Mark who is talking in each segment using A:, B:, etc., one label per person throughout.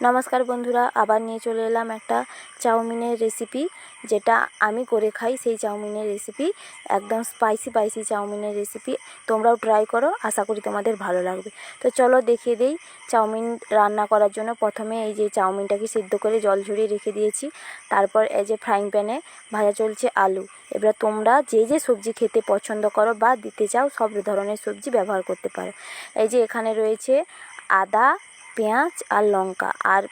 A: নমস্কার বন্ধুরা, আবার নিয়ে চলে এলাম একটা চাউমিনের রেসিপি যেটা আমি করে খাই সেই চাউমিনের রেসিপি একদম স্পাইসি স্পাইসি চাউমিনের রেসিপি তোমরাও ট্রাই করো, আশা করি তোমাদের ভালো লাগবে। তো চলো দেখিয়ে দেই চাউমিন রান্না করার জন্য। প্রথমে এই যে চাউমিনটাকে সিদ্ধ করে জল ঝরিয়ে রেখে দিয়েছি। তারপর এই যে ফ্রাইং প্যানে ভাজা চলছে আলু। এবার তোমরা যে যে সবজি খেতে পছন্দ করো বা দিতে চাও, সব ধরনের সবজি ব্যবহার করতে পারো। এই যে এখানে রয়েছে আদা পেঁয়াজ আর লঙ্কা আর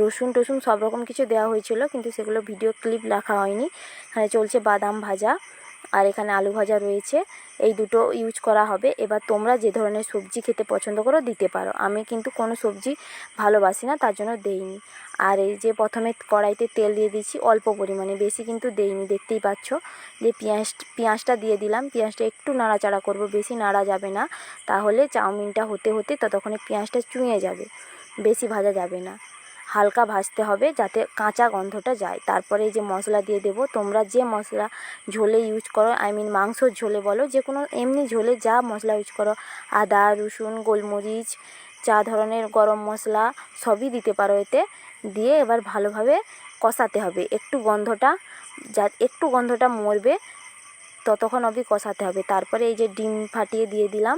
A: রসুন টসুন সব রকম কিছু দেওয়া হয়েছিল, কিন্তু সেগুলো ভিডিও ক্লিপ রাখা হয়নি। এখানে চলছে বাদাম ভাজা। আর এখানে আলু ভাজা রয়েছে। এই দুটো ইউজ করা হবে। এবার তোমরা যে ধরনের সবজি খেতে পছন্দ করো দিতে পারো। আমি কিন্তু কোনো সবজি ভালোবাসি না, তার জন্য দেইনি। আর এই যে প্রথমে কড়াইতে তেল দিয়ে দিচ্ছি অল্প পরিমাণে। বেশি কিন্তু দেইনি, দেখতেই পাচ্ছ যে পেঁয়াজ পেঁয়াজটা দিয়ে দিলাম। পেঁয়াজটা একটু নাড়াচাড়া করব, বেশি নাড়া যাবে না। তাহলে চাউমিনটা হতে হতে ততক্ষণে পেঁয়াজটা চুঁয়ে যাবে, বেশি ভাজা যাবে না। হালকা ভাজতে হবে যাতে কাঁচা গন্ধটা যায়। তারপরে এই যে মশলা দিয়ে দেবো, তোমরা যে মশলা ঝোলে ইউজ করো আই মিন মাংসর ঝোলে বলো যে কোনো এমনি ঝোলে যা মশলা ইউজ করো, আদা, রসুন, গোলমরিচ যা ধরনের গরম মশলা সবই দিতে পারো এতে। দিয়ে এবার ভালোভাবে কষাতে হবে। একটু গন্ধটা যা, একটু গন্ধটা মরবে, ততক্ষণ অবধি কষাতে হবে। তারপরে এই যে ডিম ফাটিয়ে দিয়ে দিলাম,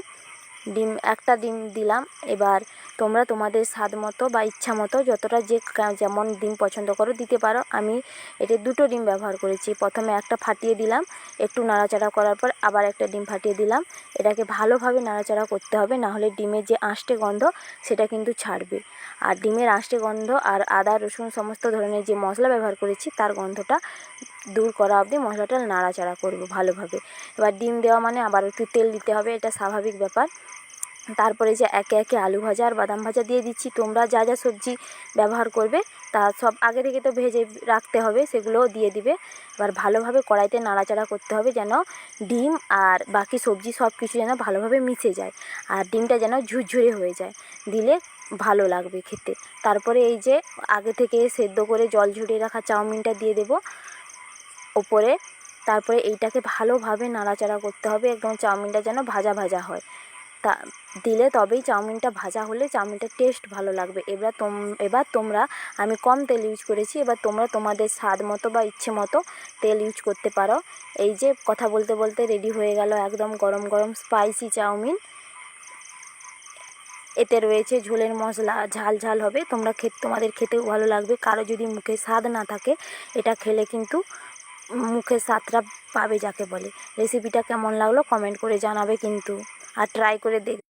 A: ডিম, একটা ডিম দিলাম, এবার তোমরা তোমাদের স্বাদ মতো বা ইচ্ছা মতো যতটা যে যেমন ডিম পছন্দ করো দিতে পারো। আমি এতে দুটো ডিম ব্যবহার করেছি। প্রথমে একটা ফাটিয়ে দিলাম, একটু নাড়াচাড়া করার পর আবার একটা ডিম ফাটিয়ে দিলাম। এটাকে ভালোভাবে নাড়াচাড়া করতে হবে, না হলে ডিমের যে আঁশটে গন্ধ সেটা কিন্তু ছাড়বে। আর ডিমের আঁশটে গন্ধ আর আদা, রসুন সমস্ত ধরনের যে মশলা ব্যবহার করেছি তার গন্ধটা দূর করা অবধি মশলাটা নাড়াচাড়া করব ভালোভাবে। এবার ডিম দেওয়া মানে আবার একটু তেল দিতে হবে, এটা স্বাভাবিক ব্যাপার। তারপরে যে একে একে আলু ভাজা আর বাদাম ভাজা দিয়ে দিচ্ছি, তোমরা যা যা সবজি ব্যবহার করবে, তা সব আগে থেকে তো ভেজে রাখতে হবে, সেগুলোও দিয়ে দিবে। এবার ভালোভাবে কড়াইতে নাড়াচাড়া করতে হবে যেন ডিম আর বাকি সবজি সব কিছু যেন ভালোভাবে মিশে যায় আর ডিমটা যেন ঝুরঝুরে হয়ে যায়, দিলে ভালো লাগবে খেতে। তারপরে এই যে আগে থেকে সেদ্ধ করে জল ঝরিয়ে রাখা চাউমিনটা দিয়ে দেবো ওপরে। তারপরে এইটাকে ভালোভাবে নাড়াচাড়া করতে হবে, একদম চাউমিনটা যেন ভাজা ভাজা হয়। তা দিলে তবেই চাউমিনটা ভাজা হলে চাউমিনটার টেস্ট ভালো লাগবে। এবার তোম, এবার তোমরা, আমি কম তেল ইউজ করেছি, এবার তোমরা তোমাদের স্বাদ মতো বা ইচ্ছে মতো তেল ইউজ করতে পারো। এই যে কথা বলতে বলতে রেডি হয়ে গেল একদম গরম গরম স্পাইসি চাউমিন। এতে রয়েছে ঝোলের মশলা, ঝাল ঝাল হবে। তোমরা খেতে, তোমাদের খেতেও ভালো লাগবে। কারও যদি মুখে স্বাদ না থাকে, এটা খেলে কিন্তু মুখে স্বাদটা পাবে যাকে বলে। রেসিপিটা কেমন লাগল কমেন্ট করে জানাবে কিন্তু। আর ট্রাই করে দেখ